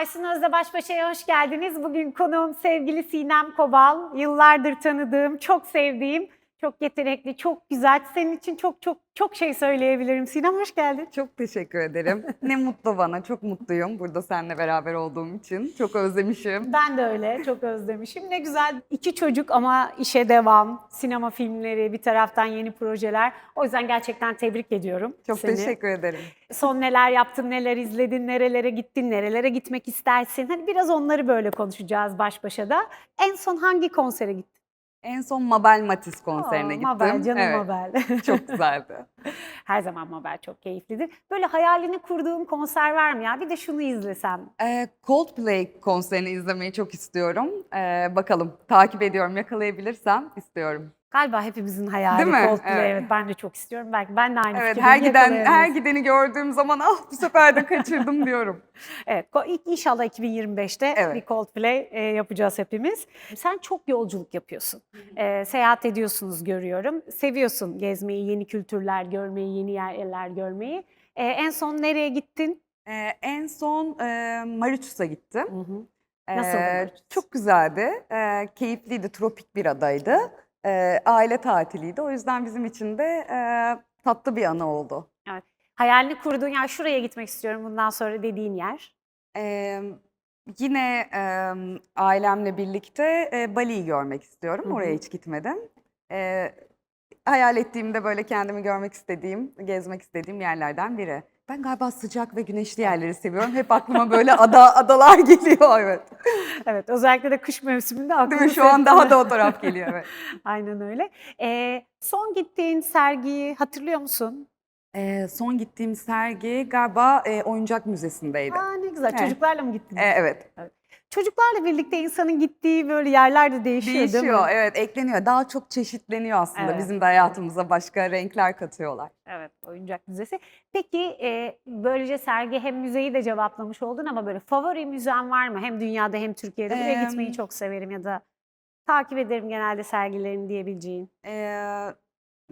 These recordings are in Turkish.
Aysun Özde Baş Başa'ya hoş geldiniz. Bugün konuğum sevgili Sinem Kobal. Yıllardır tanıdığım, çok sevdiğim, çok yetenekli, çok güzel. Senin için çok çok çok şey söyleyebilirim. Sinem hoş geldin. Çok teşekkür ederim. ne mutlu bana. Çok mutluyum burada seninle beraber olduğum için. Çok özlemişim. Ben de öyle, çok özlemişim. Ne güzel iki çocuk ama işe devam. Sinema filmleri, bir taraftan yeni projeler. O yüzden gerçekten tebrik ediyorum Çok seni. teşekkür ederim. Son neler yaptın, neler izledin, nerelere gittin, nerelere gitmek istersin. Hani biraz onları böyle konuşacağız baş başa da. En son hangi konsere gittin? En son Mabel Matiz konserine gittim. Mabel, canım Evet, Mabel. Çok güzeldi. Her zaman Mabel çok keyiflidir. Böyle hayalini kurduğum konser var mı ya? Bir de şunu izlesem. Ee, Coldplay konserini izlemeyi çok istiyorum. Ee, bakalım takip ediyorum. Yakalayabilirsem istiyorum. Galiba hepimizin hayali Değil mi? Coldplay. Evet. Evet. ben de çok istiyorum. Belki ben de aynı Evet, her giden her gideni gördüğüm zaman ah bu sefer de kaçırdım diyorum. Evet, inşallah 2025'te Evet. bir Coldplay e, yapacağız hepimiz. Sen çok yolculuk yapıyorsun. E, seyahat ediyorsunuz görüyorum. Seviyorsun gezmeyi, yeni kültürler görmeyi, yeni yerler görmeyi. E, en son nereye gittin? Ee, en son e, Mauritius'a gittim. Nasıldı Ee, Mauritius? Çok güzeldi. Ee, keyifliydi. Tropik bir adaydı. Ee, aile tatiliydi. O yüzden bizim için de e, tatlı bir anı oldu. Hayalini kurduğun yer şuraya gitmek istiyorum bundan sonra dediğin yer. Ee, yine e, ailemle birlikte e, Bali'yi görmek istiyorum. Hı hı. Oraya hiç gitmedim. Ee, hayal ettiğimde böyle kendimi görmek istediğim, gezmek istediğim yerlerden biri. Ben galiba sıcak ve güneşli yerleri seviyorum. Hep aklıma böyle ada adalar geliyor evet. Evet, özellikle de kış mevsiminde Değil aklını mi? Şu an daha da o taraf geliyor evet. Aynen öyle. E, son gittiğin sergiyi hatırlıyor musun? Ee, son gittiğim sergi galiba e, Oyuncak Müzesi'ndeydi. Aa ne güzel. Evet. Çocuklarla mı gittiniz? Ee, evet. Çocuklarla birlikte insanın gittiği böyle yerler de değişiyor, değil mi? Değişiyor, evet ekleniyor. Daha çok çeşitleniyor aslında. Evet. Bizim de hayatımıza başka renkler katıyorlar. Evet, oyuncak müzesi. Peki e, böylece sergi hem müzeyi de cevaplamış oldun ama böyle favori müzen var mı? Hem dünyada hem Türkiye'de. Buraya Em, gitmeyi çok severim ya da takip ederim genelde sergilerini diyebileceğin. Ee,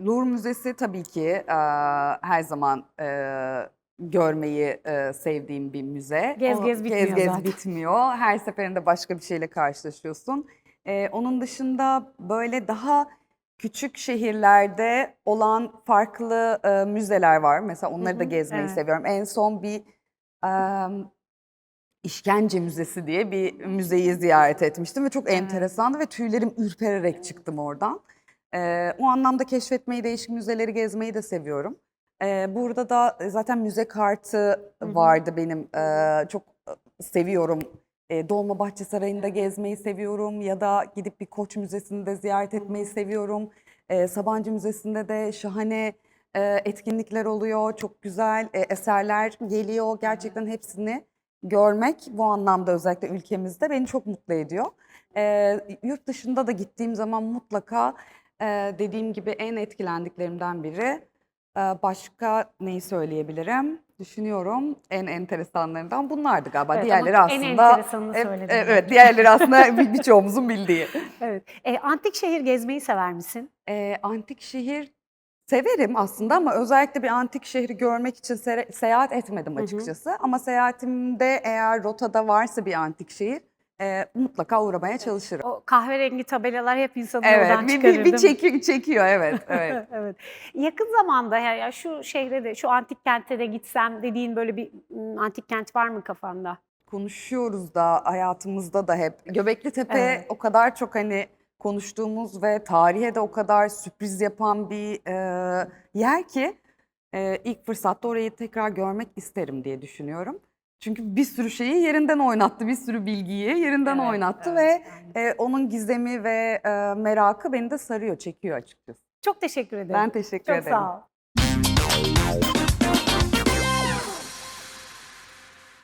Louvre Müzesi tabii ki e, her zaman e, görmeyi e, sevdiğim bir müze. Gez O- gez bitmiyor Gez gez zaten. bitmiyor. Her seferinde başka bir şeyle karşılaşıyorsun. Ee, onun dışında böyle daha küçük şehirlerde olan farklı e, müzeler var. Mesela onları da gezmeyi evet. seviyorum. En son bir e, İşkence Müzesi diye bir müzeyi ziyaret etmiştim ve çok enteresandı ve tüylerim ürpererek çıktım oradan. Ee, o anlamda keşfetmeyi, değişik müzeleri gezmeyi de seviyorum. Ee, burada da zaten müze kartı Hı hı. vardı benim. Ee, çok e, seviyorum. Ee, Dolmabahçe Sarayı'nda gezmeyi seviyorum ya da gidip bir Koç Müzesi'nde ziyaret etmeyi seviyorum. Ee, Sabancı Müzesi'nde de şahane e, etkinlikler oluyor. Çok güzel e, eserler geliyor. Gerçekten hepsini görmek bu anlamda özellikle ülkemizde beni çok mutlu ediyor. Ee, yurt dışında da gittiğim zaman mutlaka e, dediğim gibi en etkilendiklerimden biri. Ee, başka neyi söyleyebilirim? Düşünüyorum en enteresanlarından bunlardı galiba. Evet, Diğerleri ama en aslında enteresanını e, e, bence. evet diğerleri aslında bir- birçoğumuzun bildiği. Evet. E, antik şehir gezmeyi sever misin? Ee, antik şehir severim aslında ama özellikle bir antik şehri görmek için se- seyahat etmedim Hı hı. açıkçası. Ama seyahatimde eğer rotada varsa bir antik şehir e, mutlaka uğramaya çalışırım. O kahverengi tabelalar hep insanı Evet, oradan bir, çıkarır. bir, bir mi? çekiyor, çekiyor evet, evet. evet. Yakın zamanda ya, ya şu şehre de şu antik kente de gitsem dediğin böyle bir antik kent var mı kafanda? Konuşuyoruz da hayatımızda da hep. Göbekli Tepe Evet. o kadar çok hani konuştuğumuz ve tarihe de o kadar sürpriz yapan bir e, yer ki e, ilk fırsatta orayı tekrar görmek isterim diye düşünüyorum. Çünkü bir sürü şeyi yerinden oynattı, bir sürü bilgiyi yerinden Evet, oynattı evet, ve e, onun gizemi ve e, merakı beni de sarıyor, çekiyor açıkçası. Çok teşekkür ederim. Ben teşekkür Çok ederim. sağ ol.